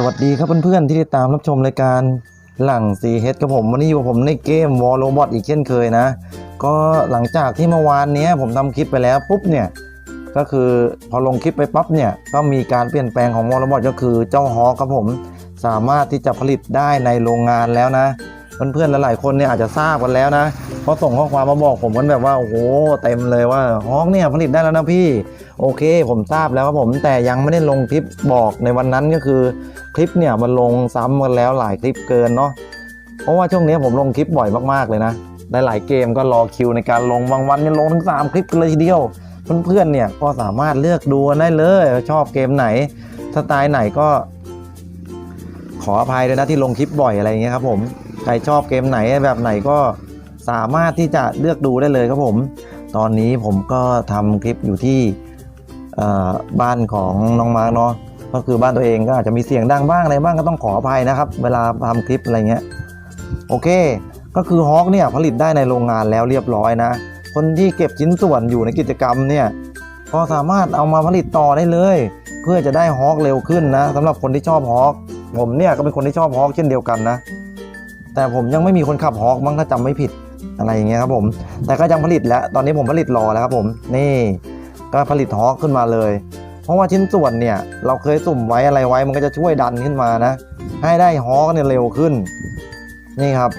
สวัสดีครับเพื่อนๆที่ติดตามรับชมรายการหลังซีเฮดกับผมวันนี้อยู่กับผมในเกมวอลโ o บอทอีกเช่นเคยนะ ก็หลังจากที่เมื่อวานนี้ผมทำคลิปไปแล้วปุ๊บเนี่ยก็คือพอลงคลิปไปปั๊บเนี่ยก็มีการเปลี่ยนแปลงของวอลโ o บอทก็คือเจ้าฮอครับผมสามารถที่จะผลิตได้ในโรงงานแล้วนะ เพื่อนๆหลายๆคนเนี่ยอาจจะทราบกันแล้วนะ เพราส่งข้อความมาบอกผมกันแบบว่าโอ้โหเต็มเลยว่าฮอกเนี่ยผลิตได้แล้วนะพี่ โอเค ผมทราบแล้วครับผมแต่ยังไม่ได้ลงคลิปบอกในวันนั้นก็คือคลิปเนี่ยมันลงซ้ำกันแล้วหลายคลิปเกินเนาะเพราะว่าช่วงนี้ผมลงคลิปบ่อยมากๆเลยนะหลายๆเกมก็รอคิวในการลงบางวันเนี่ยลงถึงสามคลิปกันเลยทีเดียวเพื่อนๆเนี่ยก็สามารถเลือกดูได้เลยชอบเกมไหนสไตล์ไหนก็ ขออภัยด้วยนะที่ลงคลิปบ่อยอะไรอย่างเงี้ยครับผมใครชอบเกมไหนแบบไหนก็ สามารถที่จะเลือกดูได้เลยครับผม ตอนนี้ผมก็ทำคลิปอยู่ที่บ้านของน้องมาร์กเนาะก็คือบ้านตัวเองก็อาจจะมีเสียงดังบ้างอะไรบ้างก็ต้องขออภัยนะครับ เวลาทำคลิปอะไรเงี้ยโอเค ก็คือฮอ k เนี่ยผลิตได้ในโรงงานแล้วเรียบร้อยนะ คนที่เก็บชิ้นส่วนอยู่ในกิจกรรมเนี่ยก็สามารถเอามาผลิตต่อได้เลย เพื่อจะได้ฮอ k เร็วขึ้นนะสำหรับคนที่ชอบฮอ k ผมเนี่ยก็เป็นคนที่ชอบฮอ k เช่นเดียวกันนะ แต่ผมยังไม่มีคนขับฮอ k มั้งถ้าจำไม่ผิด อะไรอย่างเงี้ยครับผม แต่ก็ยังผลิตแล้ว ตอนนี้ผมผลิตรอแล้วครับผม นี่ก็ผลิตฮอ k ขึ้นมาเลย เพราะว่าชิ้นส่วนเนี่ยเราเคยสุ่มไว้อะไรไว้ มันก็จะช่วยดันขึ้นมานะ ให้ได้ฮอ k เนี่ยเร็วขึ้น นี่ครับ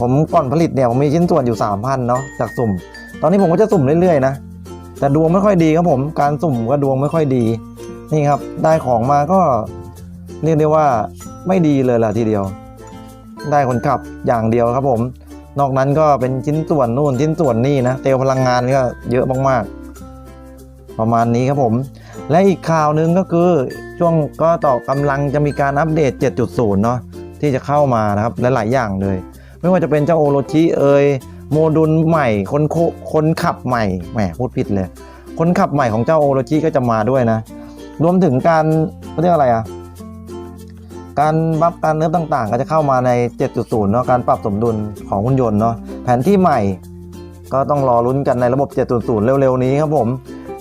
ผมก่อนผลิตเนี่ยผมมีชิ้นส่วนอยู่3,000เนาะจากสุ่ม ตอนนี้ผมก็จะสุ่มเรื่อยๆนะ แต่ดวงไม่ค่อยดีครับผม การสุ่มก็ดวงไม่ค่อยดี นี่ครับ ได้ของมาก็เรียกได้ว่าไม่ดีเลยล่ะทีเดียว ได้คนขับอย่างเดียวครับผม นอกนั้นก็เป็นชิ้นส่วนนู่นชิ้นส่วนนี่นะเตลพลังงานก็เยอะมากๆ ประมาณนี้ครับผม และอีกข่าวหนึ่งก็คือช่วงก็ต่อกำลังจะมีการอัปเดต 7.0 เนาะที่จะเข้ามานะครับหลายๆอย่างเลย ไม่ว่าจะเป็นเจ้าโอโรชิเอยโมดูลใหม่คนคคนขับใหม่แหมพูดผิดเลย คนขับใหม่ของเจ้าโอโรชิก็จะมาด้วยนะ รวมถึงการเขาเรียกอะไรอะ การบัฟการเนื้อต่างๆ ก็จะเข้ามาใน 7.0 เนาะการปรับสมดุลของหุ่นยนต์เนาะแผนที่ใหม่ ก็ต้องรอลุ้นกันในระบบ 7.0 เร็วๆ นี้ครับผม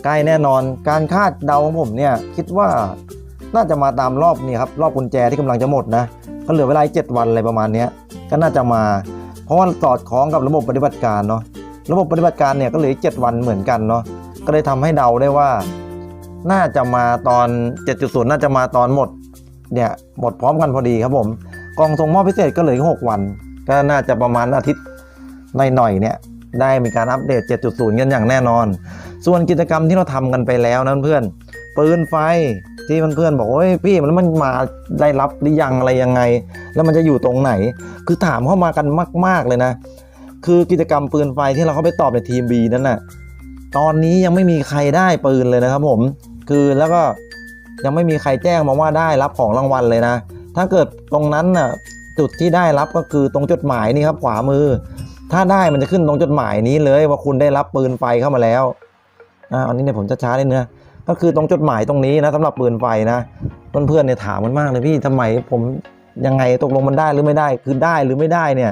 ใกล้แน่นอนการคาดเดาของผมเนี่ยคิดว่าน่าจะมาตามรอบนี้ครับรอบกุญแจที่กำลังจะหมดนะก็เหลือเวลา 7 วันอะไรประมาณนี้ก็น่าจะมา เพราะว่าสอดคล้องกับระบบปฏิบัติการเนาะระบบปฏิบัติการเนี่ยก็เหลือ 7 วันเหมือนกันเนาะก็เลยทำให้เดาได้ว่า น่าจะมาตอน 7.0 น่าจะมาตอนหมด เนี่ยหมดพร้อมกันพอดีครับผมกล่องส่งมอบพิเศษก็เหลืออีก6วัน ก็น่าจะประมาณอาทิตย์หน่อยๆเนี่ยได้มีการอัปเดต 7.0 กันอย่างแน่นอน ส่วนกิจกรรมที่เราทำกันไปแล้วนะเพื่อนปืนไฟที่เพื่อนๆบอกว่าเฮ้ยพี่มันมันมาได้รับหรือยังอะไรยังไง แล้วมันจะอยู่ตรงไหน คือถามเข้ามากันมาก ๆเลยนะ คือกิจกรรมปืนไฟที่เราเข้าไปตอบในทีม B นั้นน่ะตอนนี้ยังไม่มีใครได้ปืนเลยนะครับผม คือแล้วก็ ยังไม่มีใครแจ้งมาว่าได้รับของรางวัลเลยนะ ถ้าเกิดตรงนั้นน่ะจุดที่ได้รับก็คือตรงจดหมายนี่ครับขวามือ ถ้าได้มันจะขึ้นตรงจดหมายนี้เลยว่าคุณได้รับปืนไฟเข้ามาแล้วอ่าอันนี้เนี่ยผมจะช้าเลยเนื้อะก็คือตรงจดหมายตรงนี้นะสำหรับปืนไฟนะเพื่อนๆเนี่ยถามมันมากเลยพี่ทำไมผมยังไงตกลงมันได้หรือไม่ได้คือได้หรือไม่ได้เนี่ย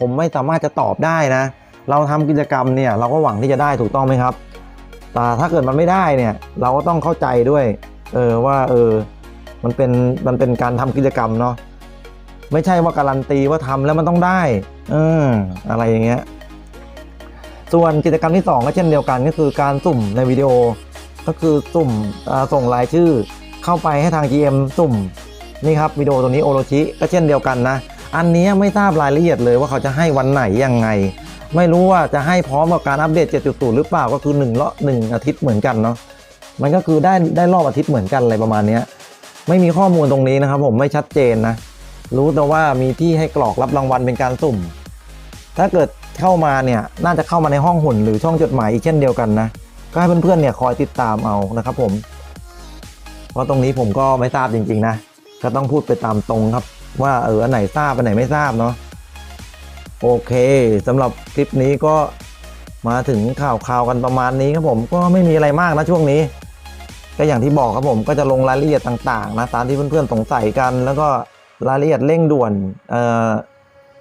ผมไม่สามารถจะตอบได้นะ เราทำกิจกรรมเนี่ยเราก็หวังที่จะได้ถูกต้องไหมครับ แต่ถ้าเกิดมันไม่ได้เนี่ย เราก็ต้องเข้าใจด้วย เออว่าเออมันเป็นมันเป็นการทำกิจกรรมเนาะไม่ใช่ว่าการันตีว่าทำแล้วมันต้องได้เอออะไรอย่างเงี้ยส่วนกิจกรรมที่ 2 ก็เช่นเดียวกันก็คือการสุ่มในวิดีโอ ก็คือสุ่มส่งรายชื่อเข้าไปให้ทาง GM สุ่มนี่ครับวิดีโอตัวนี้โอโรชิก็เช่นเดียวกันนะ อันนี้ไม่ทราบรายละเอียดเลยว่าเขาจะให้วันไหนยังไง ไม่รู้ว่าจะให้พร้อมกับการอัปเดต 7.0 หรือเปล่าก็คือ1เลาะ1อาทิตย์เหมือนกันเนาะ มันก็คือได้ได้รอบอาทิตย์เหมือนกันอะไรประมาณนี้ไม่มีข้อมูลตรงนี้นะครับ ผมไม่ชัดเจนนะ รู้แต่ว่ามีที่ให้กรอกรับรางวัลเป็นการสุ่ม ถ้าเกิดเข้ามาเนี่ยน่าจะเข้ามาในห้องหุ่นหรือช่องจดหมายอีกเช่นเดียวกันนะ ก็ให้เพื่อนๆเนี่ยคอยติดตามเอานะครับ ผม เพราะตรงนี้ผมก็ไม่ทราบจริง ๆ นะ ก็ต้องพูดไปตามตรงครับ ว่าเอออันไหนทราบอันไหนไม่ทราบเนาะโอเคสำหรับคลิปนี้ก็มาถึงข่าวข่าวๆกันประมาณนี้ครับผมก็ไม่มีอะไรมากนะช่วงนี้ ก็อย่างที่บอกครับผมก็จะลงรายละเอียดต่างๆนะตามที่เพื่อนๆสงสัยกัน แล้วก็รายละเอียดเร่งด่วนเอ่อ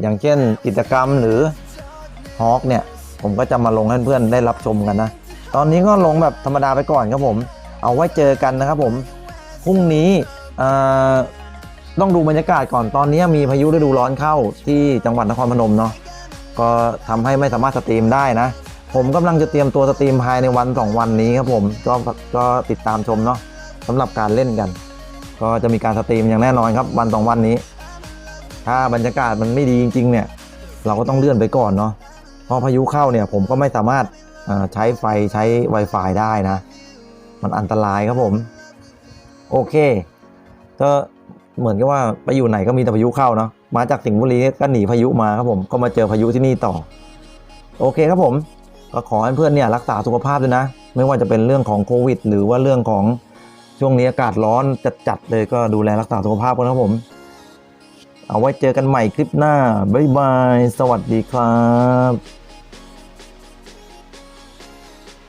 อย่างเช่นกิจกรรมหรือฮอกเนี่ยผมก็จะมาลงให้เพื่อนๆได้รับชมกันนะ ตอนนี้ก็ลงแบบธรรมดาไปก่อนครับผม เอาไว้เจอกันนะครับผมพรุ่งนี้ต้องดูบรรยากาศก่อนตอนนี้มีพายุฤดูร้อนเข้าที่จังหวัดนครพนมเนาะก็ทำให้ไม่สามารถสตรีมได้นะ ผมกำลังจะเตรียมตัวสตรีมภายในวัน 2 วันนี้ครับผมก็ก็ติดตามชมเนาะสำหรับการเล่นกัน ก็จะมีการสตรีมอย่างแน่นอนครับวันสองวันนี้ ถ้าบรรยากาศมันไม่ดีจริง ๆ เนี่ย เราก็ต้องเลื่อนไปก่อนเนาะเพราะพายุเข้าเนี่ยผมก็ไม่สามารถใช้ไฟใช้ Wi-Fi ได้นะ มันอันตรายครับผม โอเคก็เหมือนกับว่าไปอยู่ไหนก็มีแต่พายุเข้าเนาะมาจากสิงห์บุรีก็หนีพายุมาครับผมก็มาเจอพายุที่นี่ต่อ โอเคครับผม ก็ขอให้เพื่อนเนี่ยรักษาสุขภาพด้วยนะ ไม่ว่าจะเป็นเรื่องของโควิด หรือว่าเรื่องของช่วงนี้อากาศร้อนจัดๆเลยก็ดูแลรักษาสุขภาพกันนะครับผม เอาไว้เจอกันใหม่คลิปหน้า บ๊ายบาย สวัสดีครับ